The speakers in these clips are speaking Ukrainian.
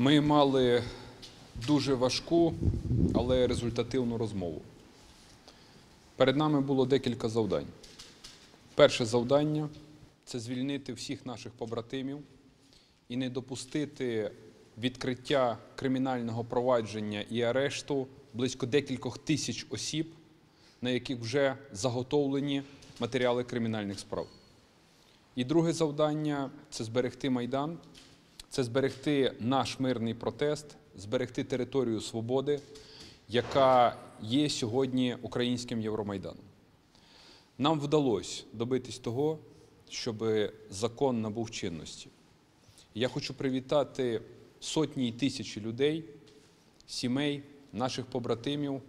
Ми мали дуже важку, але результативну розмову. Перед нами було декілька завдань. Перше завдання це звільнити всіх наших побратимів і не допустити відкриття кримінального провадження і арешту близько декількох тисяч осіб, на яких вже заготовлені матеріали кримінальних справ. І друге завдання це зберегти Майдан, це зберегти наш мирний протест, зберегти територію свободи, яка є сьогодні українським Євромайданом. Нам вдалося добитись того, щоб закон набув чинності. Я хочу привітати сотні і тисячі людей, сімей, наших побратимів,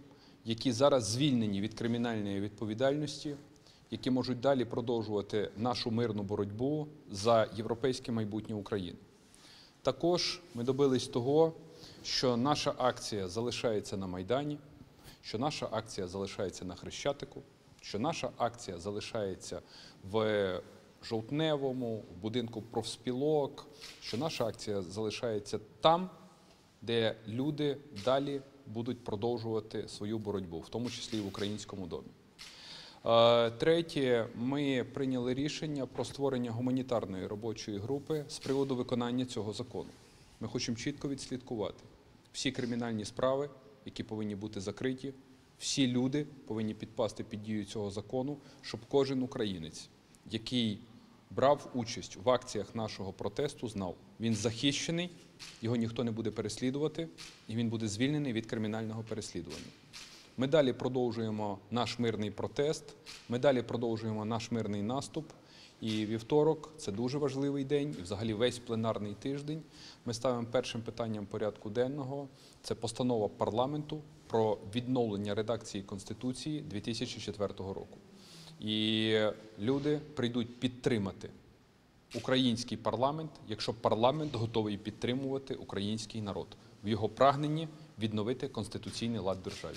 які зараз звільнені від кримінальної відповідальності, які можуть далі продовжувати нашу мирну боротьбу за європейське майбутнє України. Також ми добились того, що наша акція залишається на Майдані, що наша акція залишається на Хрещатику, що наша акція залишається в Жовтневому, в будинку профспілок, що наша акція залишається там, де люди далі будуть продовжувати свою боротьбу, в тому числі і в українському домі. Е, Третє, ми прийняли рішення про створення гуманітарної робочої групи з приводу виконання цього закону. Ми хочемо чітко відслідкувати всі кримінальні справи, які повинні бути закриті, всі люди повинні підпасти під дію цього закону, щоб кожен українець, який брав участь в акціях нашого протесту, знав, він захищений, його ніхто не буде переслідувати, і він буде звільнений від кримінального переслідування. Ми далі продовжуємо наш мирний протест, ми далі продовжуємо наш мирний наступ. І вівторок це дуже важливий день, і взагалі весь пленарний тиждень. Ми ставимо першим питанням порядку денного. Це постанова парламенту про відновлення редакції Конституції 2004 року. І люди прийдуть підтримати український парламент, якщо парламент готовий підтримувати український народ в його прагненні відновити конституційний лад державі.